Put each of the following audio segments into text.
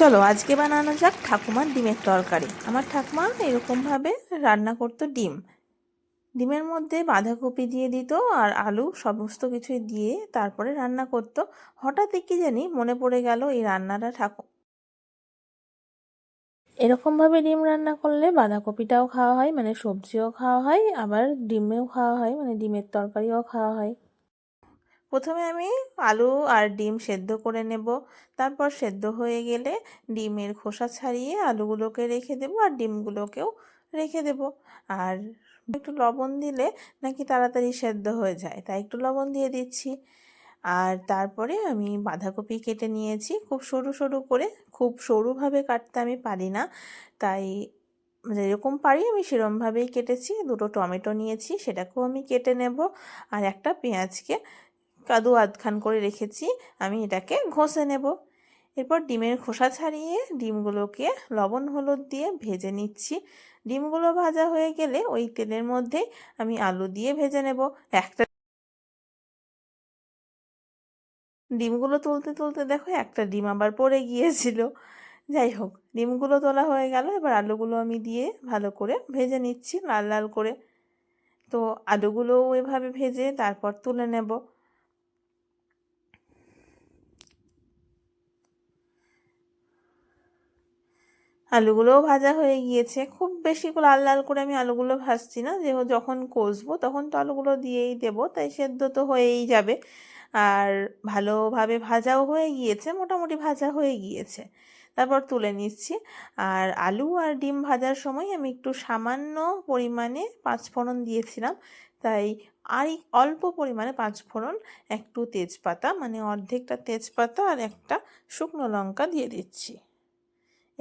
চলো, আজকে বানানো যাক ঠাকুমার ডিমের তরকারি। আমার ঠাকুমা এরকমভাবে রান্না করতো ডিম। ডিমের মধ্যে বাঁধাকপি দিয়ে দিত আর আলু সমস্ত কিছুই দিয়ে তারপরে রান্না করতো। হঠাৎ কি জানি মনে পড়ে গেল এই রান্নাটা ঠাকুর এরকমভাবে ডিম রান্না করলে বাঁধাকপিটাও খাওয়া হয় মানে সবজিও খাওয়া হয়, আবার ডিমেও খাওয়া হয় মানে ডিমের তরকারিও খাওয়া হয়। প্রথমে আমি আলু আর ডিম সেদ্ধ করে নেব। তারপর সেদ্ধ হয়ে গেলে ডিমের খোসা ছাড়িয়ে আলুগুলোকে রেখে দেবো আর ডিমগুলোকেও রেখে দেব। আর একটু লবণ দিলে নাকি তাড়াতাড়ি সেদ্ধ হয়ে যায়, তাই একটু লবণ দিয়ে দিচ্ছি। আর তারপরে আমি বাঁধাকপি কেটে নিয়েছি। খুব সরু সরু করে, খুব সরুভাবে কাটতে আমি পারি না, তাই যেরকম পারি আমি সেরমভাবেই কেটেছি। দুটো টমেটো নিয়েছি, সেটাকেও আমি কেটে নেব। আর একটা পেঁয়াজকে কাদু আধখান করে রেখেছি, আমি এটাকে ঘষে নেব। এরপর ডিমের খোসা ছাড়িয়ে ডিমগুলোকে লবণ হলুদ দিয়ে ভেজে নিচ্ছি। ডিমগুলো ভাজা হয়ে গেলে ওই তেলের মধ্যে আমি আলু দিয়ে ভেজে নেব। একটা ডিমগুলো তুলতে তুলতে দেখো একটা ডিম আবার পড়ে গিয়েছিল। যাই হোক, ডিমগুলো তোলা হয়ে গেল, এবার আলুগুলো আমি দিয়ে ভালো করে ভেজে নিচ্ছি লাল লাল করে। তো আলুগুলোও এভাবে ভেজে তারপর তুলে নেব। আলুগুলোও ভাজা হয়ে গিয়েছে। খুব বেশি করে লাল লাল করে আমি আলুগুলো ভাজছি না। যে যখন কষবো তখন তো আলুগুলো দিয়েই দেবো, তাই সেদ্ধ তো হয়েই যাবে। আর ভালোভাবে ভাজাও হয়ে গিয়েছে, মোটামুটি ভাজা হয়ে গিয়েছে। তারপর তুলে নিচ্ছি। আর আলু আর ডিম ভাজার সময় আমি একটু সামান্য পরিমাণে পাঁচফোড়ন দিয়েছিলাম। তাই আর অল্প পরিমাণে পাঁচফোড়ন, একটু তেজপাতা মানে অর্ধেকটা তেজপাতা আর একটা শুকনো লঙ্কা দিয়ে দিচ্ছি।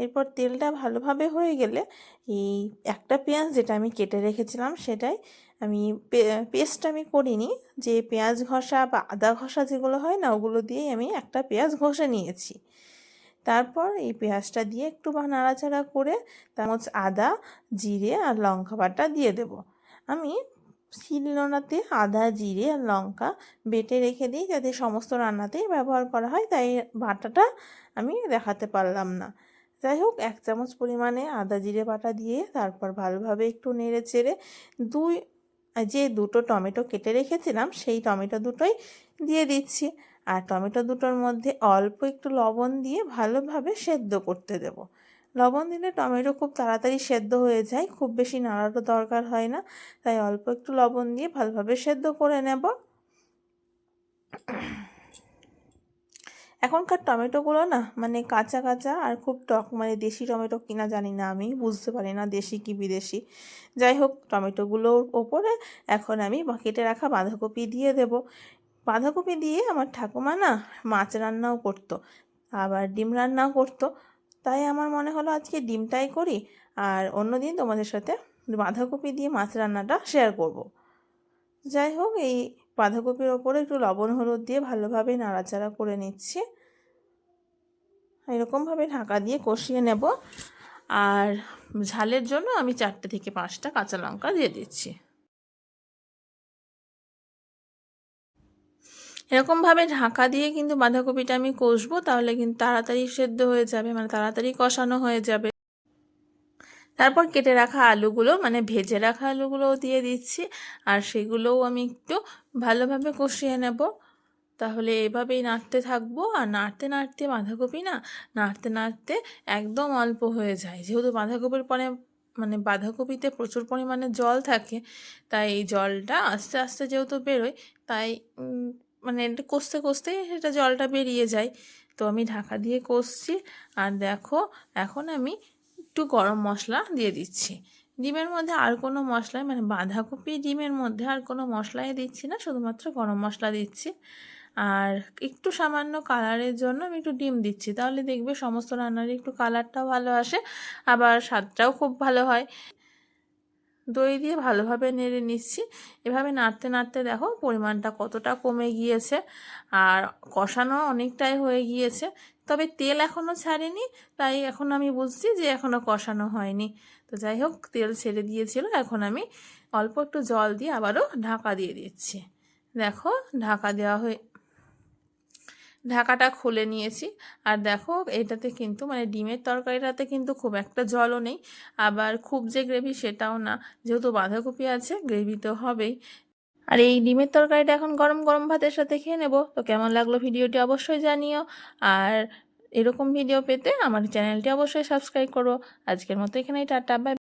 এরপর তেলটা ভালোভাবে হয়ে গেলে এই একটা পেঁয়াজ যেটা আমি কেটে রেখেছিলাম সেটাই আমি পেস্ট আমি করিনি। যে পেঁয়াজ ঘষা বা আদা ঘষা যেগুলো হয় না, ওগুলো দিয়েই আমি একটা পেঁয়াজ ঘষে নিয়েছি। তারপর এই পেঁয়াজটা দিয়ে একটু বা নাড়াচাড়া করে চামচ আদা, জিরে আর লঙ্কা বাটা দিয়ে দেব। আমি শিলনোড়াতে আদা, জিরে আর লঙ্কা বেটে রেখে দিই যাতে সমস্ত রান্নাতেই ব্যবহার করা হয়, তাই বাটাটা আমি দেখাতে পারলাম না। যাই হোক, এক চামচ পরিমাণে আদা জিরে বাটা দিয়ে তারপর ভালোভাবে একটু নেড়ে চেড়ে দুই, যে দুটো টমেটো কেটে রেখেছিলাম, সেই টমেটো দুটোই দিয়ে দিচ্ছি। আর টমেটো দুটোর মধ্যে অল্প একটু লবণ দিয়ে ভালোভাবে সেদ্ধ করতে দেব। লবণ দিলে টমেটো খুব তাড়াতাড়ি সেদ্ধ হয়ে যায়, খুব বেশি নাড়ারও দরকার হয় না। তাই অল্প একটু লবণ দিয়ে ভালোভাবে সেদ্ধ করে নেব। এখনকার টমেটোগুলো না মানে কাঁচা কাঁচা আর খুব টক মানে দেশি টমেটো কিনা জানি না আমি, বুঝতে পারি না দেশি কি বিদেশি। যাই হোক, টমেটোগুলোর ওপরে এখন আমি কেটে রাখা বাঁধাকপি দিয়ে দেব। বাঁধাকপি দিয়ে আমার ঠাকুমা না মাছ রান্নাও করতো, আবার ডিম রান্নাও করতো। তাই আমার মনে হলো আজকে ডিমটাই করি, আর অন্য দিন তোমাদের সাথে বাঁধাকপি দিয়ে মাছ রান্নাটা শেয়ার করব। যাই হোক, এই বাঁধাকপির ওপরে একটু লবণ, হলুদ দিয়ে ভালোভাবে নাড়াচাড়া করে নিচ্ছি। এরকমভাবে ঢাকা দিয়ে কষিয়ে নেব। আর ঝালের জন্য আমি চারটে থেকে পাঁচটা কাঁচা লঙ্কা দিয়ে দিচ্ছি। এরকমভাবে ঢাকা দিয়ে কিন্তু বাঁধাকপিটা আমি কষবো, তাহলে কিন্তু তাড়াতাড়ি সেদ্ধ হয়ে যাবে মানে তাড়াতাড়ি কষানো হয়ে যাবে। তারপর কেটে রাখা আলুগুলো মানে ভেজে রাখা আলুগুলোও দিয়ে দিচ্ছি। আর সেগুলোও আমি একটু ভালোভাবে কষিয়ে নেব। তাহলে এভাবেই নাড়তে থাকব। আর নাড়তে নাড়তে বাঁধাকপি না, নাড়তে নাড়তে একদম অল্প হয়ে যায়। যেহেতু বাঁধাকপির পরে মানে বাঁধাকপিতে প্রচুর পরিমাণে জল থাকে, তাই এই জলটা আস্তে আস্তে যেহেতু বেরোয়, তাই মানে কষতে কষতেই সেটা জলটা বেরিয়ে যায়। তো আমি ঢাকা দিয়ে কষছি। আর দেখো, এখন আমি একটু গরম মশলা দিয়ে দিচ্ছি। ডিমের মধ্যে আর কোনো মশলাই মানে বাঁধাকপি ডিমের মধ্যে আর কোনো মশলাই দিচ্ছি না, শুধুমাত্র গরম মশলা দিচ্ছি। আর একটু সামান্য কালারের জন্য আমি একটু ডিম দিচ্ছি। তাহলে দেখবে সমস্ত রান্নারই একটু কালারটাও ভালো আসে, আবার স্বাদটাও খুব ভালো হয়। দই দিয়ে ভালোভাবে নেড়ে নিচ্ছি। এভাবে নাড়তে নাড়তে দেখো পরিমাণটা কতটা কমে গিয়েছে, আর কষানো অনেকটাই হয়ে গিয়েছে। তবে তেল এখনও ছাড়েনি, তাই এখন আমি বুঝছি যে এখনও কষানো হয়নি। তো যাই হোক, তেল ছেড়ে দিয়েছিল, এখন আমি অল্প একটু জল দিয়ে আবারও ঢাকা দিয়ে দিচ্ছি। দেখো, ঢাকা দেওয়া হয়ে, ঢাকাটা খুলে নিয়েছি। আর দেখো, এটাতে কিন্তু মানে ডিমের তরকারিটাতে কিন্তু খুব একটা জলও নেই। আবার খুব যে গ্রেভি সেটাও না, যেহেতু বাঁধাকপি আছে, গ্রেভি তো হবেই। আর এই ডিমের তরকারিটা এখন গরম গরম ভাতের সাথে খেয়ে নেব। তো কেমন লাগল ভিডিওটি অবশ্যই জানিও। আর এরকম ভিডিও পেতে আমার চ্যানেলটি অবশ্যই সাবস্ক্রাইব করো। আজকের মতো এখানেই, টাটা বাই